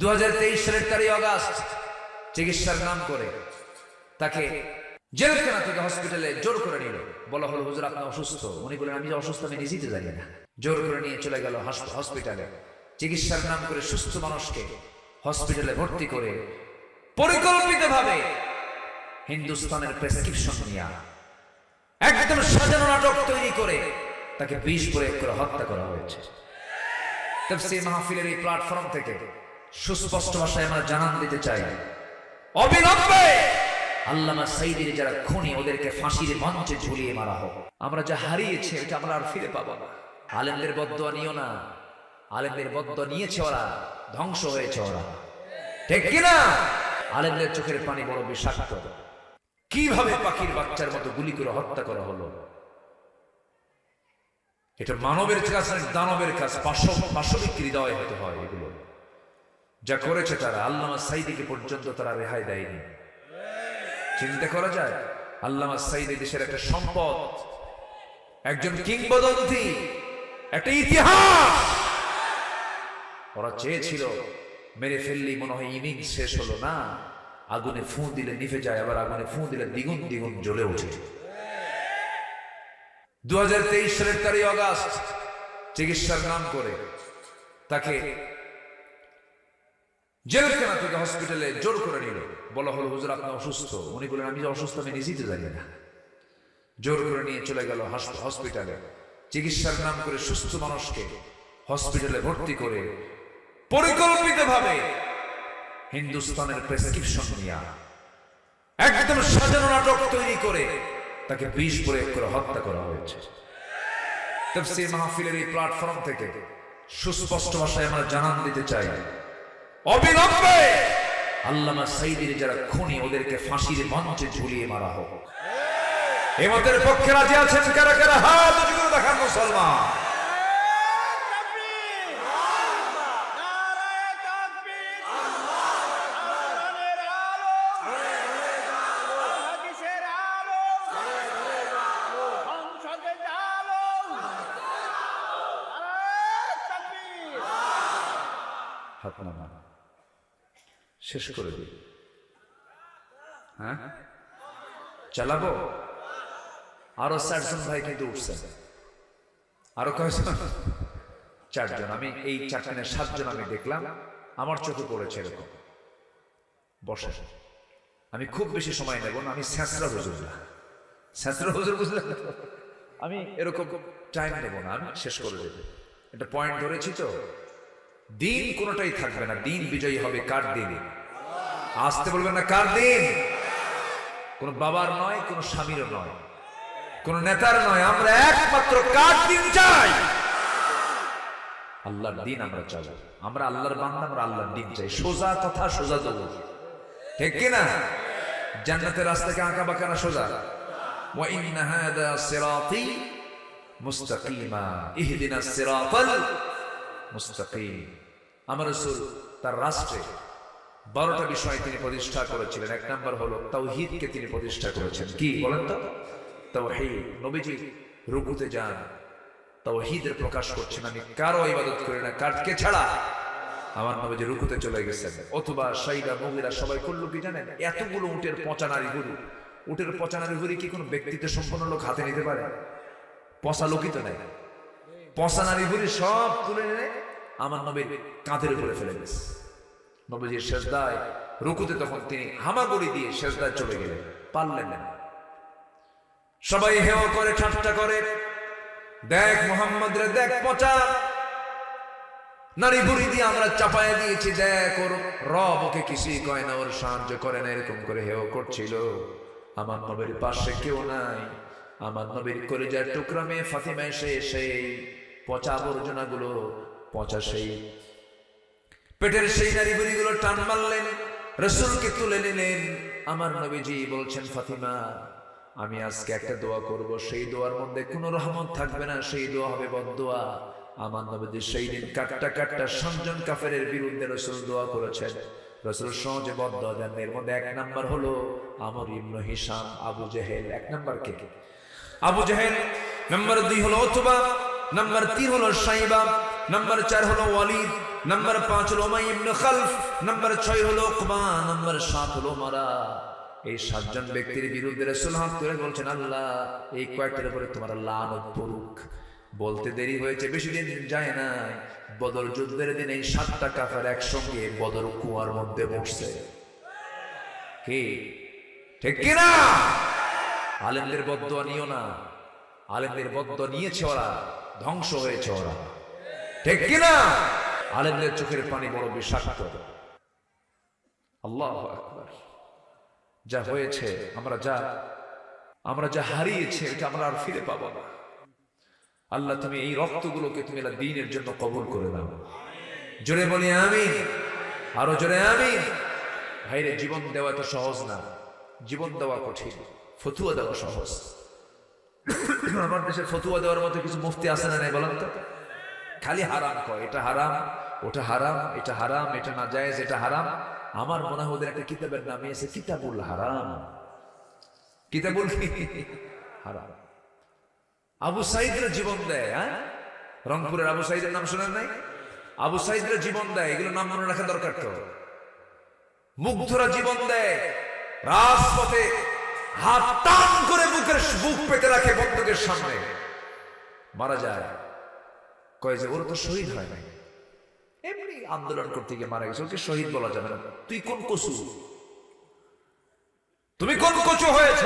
দু সালের তেরোই আগস্ট চিকিৎসার নাম করে তাকে জেলখানা থেকে হসপিটালে জোর করে নিল। বলা হলো, হুজুর অসুস্থ। উনি আমি অসুস্থ, আমি জানি না। জোর করে নিয়ে চলে গেল হসপিটালে। চিকিৎসার নাম করে সুস্থ মানুষকে হসপিটালে ভর্তি করে হিন্দুস্তানের প্রেসক্রিপশন নিয়ে একদম সাজানো নাটক তৈরি করে তাকে বিষ প্রয়োগ করে হত্যা করা হয়েছে। তফসির মাহফিলের এই প্ল্যাটফর্ম থেকে সুস্পষ্ট ভাষায় আমরা জানান দিতে চাই। অবিলম্বে! আল্লামা সাইদের যারা খুনি ওদেরকে ফাঁসির মঞ্চে ঝুলিয়ে মারা হোক। আমরা যা হারিয়েছি এটা আমরা আর ফিরে পাবো না। আলেমদের বদয়া নিও না। আলেমদের বদয়া নিয়েছে ওরা ধ্বংস হয়েছে ওরা। ঠিক কিনা? আলেমদের চোখের পানি বড় বিষাক্ত। কীভাবে পাখির বাচ্চার মতো গুলি করে হত্যা করা হলো? এটা মানবের কাজ দানবের কাজ। পাশব পাশবিক হৃদয় হতে হয় এগুলো। যা করেছে তারা, আল্লামা সাইদিকে পর্যন্ত তারা রেহাই দেয়নি। চিন্তা করা যায়, আল্লামা সাইদি দেশের একটা সম্পদ, একজন কিংবদন্তি, একটা ইতিহাস। ওরা চেয়েছিল, মেরে ফেললি মনে হয় ইনিং শেষ হলো না, আগুনে ফু দিলে নিভে যায়, আবার আগুনে ফু দিলে দ্বিগুণ দ্বিগুণ জ্বলে ওঠে। দু সালের তেরোই আগস্ট, চিকিৎসার নাম করে তাকে জেলখানা থেকে হসপিটালে জোর করে নিল। বলা হলো, হুজুর, আপনি অসুস্থ। উনি বলেন আমি অসুস্থ, আমি নিজেই জানি না। জোর করে নিয়ে চলে গেল হসপিটালে। চিকিৎসার নাম করে সুস্থ মানুষকে হসপিটালে ভর্তি করে পরিকল্পিতভাবে হিন্দুস্তানের প্রেসক্রিপশন নিয়ে একদম সাজানো নাটক তৈরি করে তাকে বিষ প্রয়োগ করে হত্যা করা হয়েছে। তফসির মাহফিলের এই প্ল্যাটফর্ম থেকে সুস্পষ্ট ভাষায় আমরা জানান দিতে চাই অবিলম্বে আল্লামা সাইদের যারা খুনি ওদেরকে ফাঁসির মঞ্চে ঝুলিয়ে মারা হোক। এমতের পক্ষে রাজি আছেন কারা কারা? হাত উঁচু করে দেখান মুসলমান। হাত নামান। শেষ করে দিই। হ্যাঁ? চালাবো? আরও চারজন ভাই কিন্তু উঠছেন আরও কয়েকজন চারজন। আমি এই চারজনে সাতজন আমি দেখলাম। আমার চোখে পড়েছে এরকম। বসে আমি খুব বেশি সময় নেব না আমি স্যাঁচরা হুজুর না। স্যাঁচরা হুজুর বুঝলেন? তো? আমি এরকম টাইম নেব না আমি শেষ করে দেব। এটা পয়েন্ট ধরেছি তো। দিন কোনোটাই থাকবে না। দিন বিজয়ী হবে কার দিন? আসতে বলবেন না কার দিন? কোন বাবার নয়, কোন স্বামীরও নয়, কোন নেতার নয়। আমরা একমাত্র কার দিন চাই? আল্লাহর দিন আমরা চাই আমরা আল্লাহর বান্দা, আমরা আল্লাহর দিন চাই। সোজা কথা সোজা দেবো ঠিক কিনা জান্নাতের রাস্তাকে আঁকা বাঁকা না সোজা? ইন্না হাদা সিরাতি মুস্তাকিমা। ইহদিনা সিরাতাল মুস্তাকিম। আমার রাসূল তার রাষ্ট্রে বারোটা বিষয় তিনি প্রতিষ্ঠা করেছিলেন। এক নাম্বার হলো তাওহীদকে তিনি প্রতিষ্ঠা করেছেন। কি বলেন তো? তাওহীদ, নবীজি রুকুতে যান, তাওহীদের প্রকাশ করছেন, আমি কারও ইবাদত করি না, কারকে ছাড়া? আমার নবীজি রুকুতে চলে গেছেন। অথবা সাইদা মহিলা সবাই করল কি জানেন? এতগুলো উটের পচা নারী গুরু উটের পচা নারী গুরি কি কোনো ব্যক্তিত্ব সম্পন্ন লোক হাতে নিতে পারে? পচা লোকই তো নেই। পচা নারী গুলি সব তুলে এনে আমার নবীর কাঁধের উপরে ফেলে গেছে নবীজির শেষদায় রুকুতে তখন তিনি হামাগুড়ি দিয়ে শেষদায় চলে গেলেন, পারলেন না। সবাই হেও করে, ঠাট্টা করে, দেখ মোহাম্মদ রে, দেখ পচা। নারী বুড়ি দিয়ে আমরা চাপায় দিয়েছি, দেখ ওর রব ওকে কিছুই কয় না, ওর সাহায্য করে না, এরকম করে হেও করছিল। আমার নবীর পাশে কেউ নাই, আমার নবীর কলিজার টুকরা মেয়ে ফাতিমা এসে সেই পচা আবর্জনা গুলো পচা সেই পেটের সেই নারী বুড়িগুলো টান মারলেন, রসুলকে তুলে নিলেন। আমার নবীজি বলছেন, ফাতিমা, আমি আজকে একটা দোয়া করব। সেই দোয়ার মধ্যে কোনো রহমত থাকবে না, সেই দোয়া হবে বদোয়া আমার নবীজি সেই দিন কাটটা কাটটা সঞ্জন কাফেরের বিরুদ্ধে রসুল দোয়া করেছেন। রসুল সহজে বদ্ধ দেন এর মধ্যে এক নাম্বার হলো আমর ইবনু হিসাম আবু জেহেল। এক নাম্বার কে? Abu Jahl. নাম্বার দুই হলো অথবা নাম্বার তিন হলো সাইবা নাম্বার চার হলো ওয়ালিদ নাম্বার পাঁচ হলো খালফ নাম্বার ছয় হলো উকবা নাম্বার সাত হলো মারা এই সাতজন ব্যক্তির বিরুদ্ধে রাসূল হাত করে বলছেন, আল্লাহ, এই কয়েকটার উপরে তোমার লানত পড়ুক। বলতে দেরি হয়েছে, বেশি দিন যায় না। বদর যুদ্ধের দিন এই সাতটা কাফের একসঙ্গে বদর কুয়ার মধ্যে বসছে। কি? ঠিক কিনা? আলেমদের বদ্ধ নিও না। আলেমদের বদ্ধ নিয়েছে ওরা ধ্বংস হয়েছে ওরা। ঠিক কিনা? আলেমদের চোখের পানি বড় বিষাক্ত। আল্লাহ আকবার। যা হয়েছে আমরা যা আমরা যা হারিয়েছে এটা আমরা আর ফিরে পাবো না। আল্লাহ তুমি এই রক্তগুলোকে তুমি দিনের জন্য কবুল করে দাও জোরে বলি আমি আরও জোরে আমি ভাইরে জীবন দেওয়া তো সহজ না। জীবন দেওয়া কঠিন। ফতুয়া দেওয়া সহজ। আমার দেশে ফতুয়া দেওয়ার মতো কিছু মুফতি আছে না নাই বলেন তো? খালি হারাম কয়, এটা হারাম, ওটা হারাম, এটা হারাম, এটা না যায় এটা হারাম। আমার মনে হয় ওদের একটা কিতাবের নামে এসে কিতাবুল হারাম। কিতাবুল? হারাম। আবু সাইদের জীবন দেয় হ্যাঁ? রংপুরের আবু সাইদের নাম শোনেন নাই? আবু সাইদের জীবন দেয় এগুলো নাম মনে রাখা দরকার তো। মুগ্ধরা জীবন দেয়, রাজপথে হাত টান করে বুকের বুক পেতে রাখে বন্দুকের সামনে। মারা যায়। কয় যে, ওরা তো শহীদ হয় নাই। এমনি আন্দোলন করতে গিয়ে মারা গেছে। ওকে শহীদ বলা যাবে না। তুই কোন কচু? তুমি কোন কচু হয়েছ?